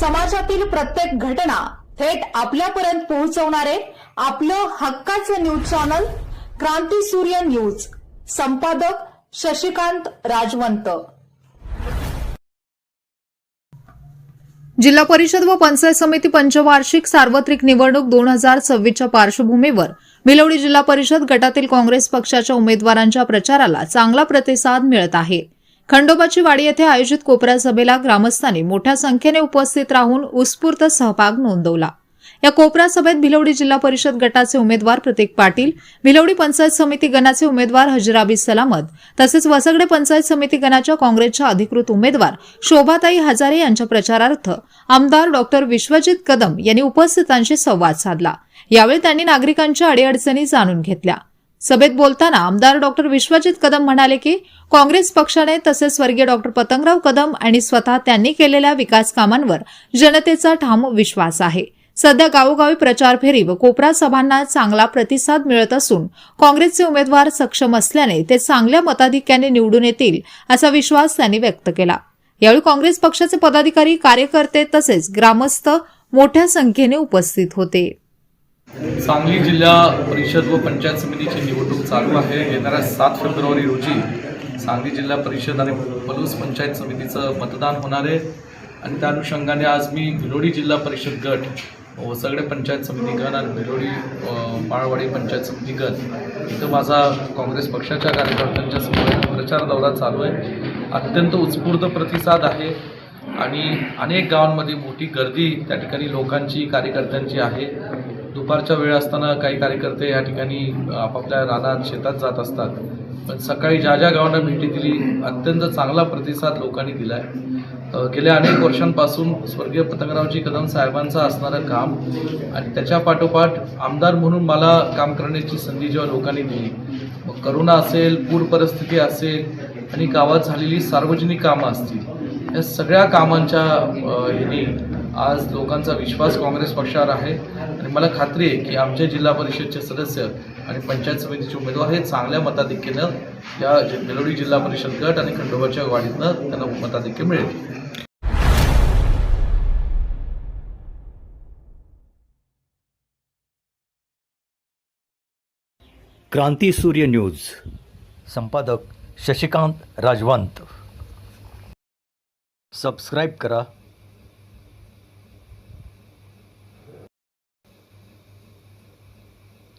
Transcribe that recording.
समाजातील प्रत्येक घटना थेट आपल्यापर्यंत पोहोचवणारे आपलं हक्काचं न्यूज चॅनल क्रांती सूर्य न्यूज. संपादक शशिकांत राजवंत. जिल्हा परिषद व पंचायत समिती पंचवार्षिक सार्वत्रिक निवडणूक दोन हजार सव्वीसच्या पार्श्वभूमीवर भिलवडी जिल्हा परिषद गटातील काँग्रेस पक्षाच्या उमेदवारांच्या प्रचाराला चांगला प्रतिसाद मिळत आहे. खंडोबाची वाडी येथे आयोजित कोपरा सभेला ग्रामस्थांनी मोठ्या संख्येने उपस्थित राहून उत्स्फूर्त सहभाग नोंदवला. या कोपरा सभेत भिलवडी जिल्हा परिषद गटाचे उमेदवार प्रतीक पाटील भिलवडी पंचायत समिती गणाचे उमेदवार हजराबी सलामत तसेच वसगडे पंचायत समिती गणाच्या काँग्रेसच्या अधिकृत उमेदवार शोभाताई हजारे यांच्या प्रचारार्थ आमदार डॉक्टर विश्वजित कदम यांनी उपस्थितांशी संवाद साधला. यावेळी त्यांनी नागरिकांच्या अडीअडचणी जाणून घेतल्या. सभेत बोलताना आमदार डॉक्टर विश्वजित कदम म्हणाले की काँग्रेस पक्षाने तसेच स्वर्गीय डॉक्टर पतंगराव कदम आणि स्वतः त्यांनी केलेल्या विकास कामांवर जनतेचा ठाम विश्वास आहे. सध्या गावोगावी प्रचार फेरी व कोपरा सभांना चांगला प्रतिसाद मिळत असून काँग्रेसचे उमेदवार सक्षम असल्याने ते चांगल्या मताधिक्याने निवडून येतील असा विश्वास त्यांनी व्यक्त केला. यावेळी काँग्रेस पक्षाचे पदाधिकारी कार्यकर्ते तसेच ग्रामस्थ मोठ्या संख्येने उपस्थित होते. सांगली जिल्हा परिषद व पंचायत समितीची निवडणूक चालू आहे. येणाऱ्या सात फेब्रुवारी रोजी सांगली जिल्हा परिषद आणि पलूस पंचायत समितीचं मतदान होणार आहे. आणि त्या अनुषंगाने आज मी भिलोडी जिल्हा परिषद गट व सगळे पंचायत समिती गण आणि भिलोडी माळवाडी पंचायत समिती गण इथं माझा काँग्रेस पक्षाच्या कार्यकर्त्यांच्या समोर प्रचार दौरा चालू आहे. अत्यंत उत्स्फूर्त प्रतिसाद आहे आणि अनेक गावांमध्ये मोठी गर्दी त्या ठिकाणी लोकांची कार्यकर्त्यांची आहे. दुपारच्या वेळ असताना काही कार्यकर्ते या ठिकाणी आपापल्या रानात शेतात जात असतात. पण सकाळी ज्या ज्या गावांना भेटी दिली अत्यंत चांगला प्रतिसाद लोकांनी दिला आहे गेल्या अनेक वर्षांपासून स्वर्गीय पतंगरावजी कदम साहेबांचं असणारं काम आणि त्याच्या पाठोपाठ आमदार म्हणून मला काम करण्याची संधी जेव्हा लोकांनी दिली मग करोना असेल पूर परिस्थिती असेल आणि गावात झालेली सार्वजनिक कामं असतील या सगळ्या कामांच्या यांनी आज लोकांचा विश्वास काँग्रेस पक्षावर आहे. आणि मला खात्री आहे की आमचे जिल्हा परिषदचे सदस्य आणि पंचायत समितीचे उमेदवार हे चांगल्या मताधिक्यानं या जि- बेलोडी जिल्हा परिषद गट आणि खंडोबाच्या वाढीतनं त्यांना मताधिक्य मिळेल. क्रांती सूर्य न्यूज. संपादक शशिकांत राजवंत. सबस्क्राईब करा.